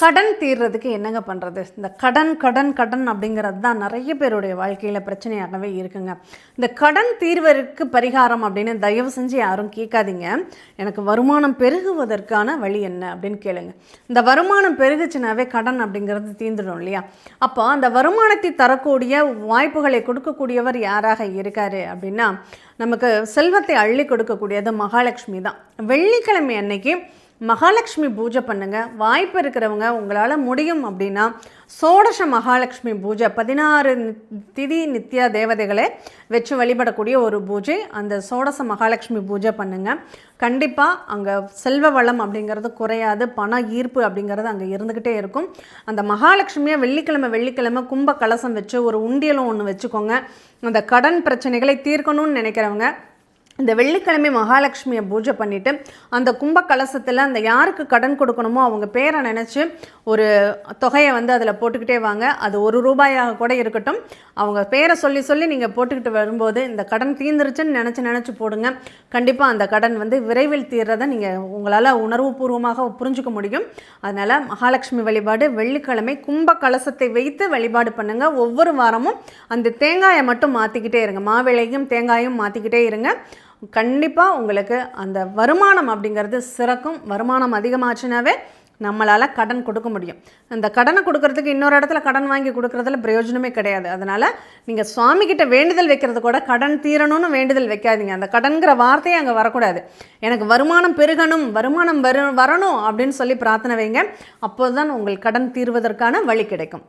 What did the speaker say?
கடன் தீர்றதுக்கு என்னங்க பண்ணுறது இந்த கடன் கடன் கடன் அப்படிங்கிறது தான் நிறைய பேருடைய வாழ்க்கையில் பிரச்சனையாகவே இருக்குங்க. இந்த கடன் தீர்வதற்கு பரிகாரம் அப்படின்னு தயவு செஞ்சு யாரும் கேட்காதீங்க. எனக்கு வருமானம் பெருகுவதற்கான வழி என்ன அப்படின்னு கேளுங்க. இந்த வருமானம் பெருகுச்சுனாவே கடன் அப்படிங்கிறது தீர்ந்துடும் இல்லையா? அப்போ அந்த வருமானத்தை தரக்கூடிய வாய்ப்புகளை கொடுக்கக்கூடியவர் யாராக இருக்காரு அப்படின்னா நமக்கு செல்வத்தை அள்ளி கொடுக்கக்கூடியது மகாலட்சுமி தான். வெள்ளிக்கிழமை அன்னைக்கு மகாலட்சுமி பூஜை பண்ணுங்கள் வாய்ப்பு இருக்கிறவங்க உங்களால் முடியும் அப்படின்னா சோடச மகாலட்சுமி பூஜை பதினாறு திதி நித்யா தேவதைகளை வச்சு வழிபடக்கூடிய ஒரு பூஜை. அந்த சோடச மகாலட்சுமி பூஜை பண்ணுங்கள் கண்டிப்பாக அங்கே செல்வ வளம் அப்படிங்கிறது குறையாது பண ஈர்ப்பு அப்படிங்கிறது அங்கே இருந்துக்கிட்டே இருக்கும். அந்த மகாலட்சுமியை வெள்ளிக்கிழமை வெள்ளிக்கிழமை கும்ப கலசம் வச்சு ஒரு உண்டியலும் ஒன்று வச்சுக்கோங்க. அந்த கடன் பிரச்சனைகளை தீர்க்கணும்னு நினைக்கிறவங்க இந்த வெள்ளிக்கிழமை மகாலட்சுமியை பூஜை பண்ணிவிட்டு அந்த கும்ப கலசத்தில் அந்த யாருக்கு கடன் கொடுக்கணுமோ அவங்க பேரை நினச்சி ஒரு தொகையை வந்து அதில் போட்டுக்கிட்டே வாங்க. அது ஒரு ரூபாயாக கூட இருக்கட்டும். அவங்க பேரை சொல்லி சொல்லி நீங்கள் போட்டுக்கிட்டு வரும்போது இந்த கடன் தீர்ந்துருச்சுன்னு நினச்சி நினச்சி போடுங்க. கண்டிப்பாக அந்த கடன் வந்து விரைவில் தீர்றதை நீங்கள் உங்களால் உணர்வுபூர்வமாக புரிஞ்சுக்க முடியும். அதனால் மகாலட்சுமி வழிபாடு வெள்ளிக்கிழமை கும்ப கலசத்தை வைத்து வழிபாடு பண்ணுங்கள் ஒவ்வொரு வாரமும் அந்த தேங்காயை மட்டும் மாற்றிக்கிட்டே இருங்க. மாவிளையும் தேங்காயும் மாற்றிக்கிட்டே இருங்க. கண்டிப்பாக உங்களுக்கு அந்த வருமானம் அப்படிங்கிறது சிறக்கும். வருமானம் அதிகமாச்சுனாவே நம்மளால் கடன் கொடுக்க முடியும். அந்த கடனை கொடுக்கறதுக்கு இன்னொரு இடத்துல கடன் வாங்கி கொடுக்குறதுல பிரயோஜனமே கிடையாது. அதனால் நீங்கள் சுவாமிக்கிட்ட வேண்டுதல் வைக்கிறது கூட கடன் தீரணும்னு வேண்டுதல் வைக்காதீங்க. அந்த கடன்கிற வார்த்தையே அங்கே வரக்கூடாது. எனக்கு வருமானம் பெருகணும் வருமானம் வரு வரணும் அப்படின்னு சொல்லி பிரார்த்தனை வைங்க. அப்போது தான் உங்கள் கடன் தீர்வதற்கான வழி கிடைக்கும்.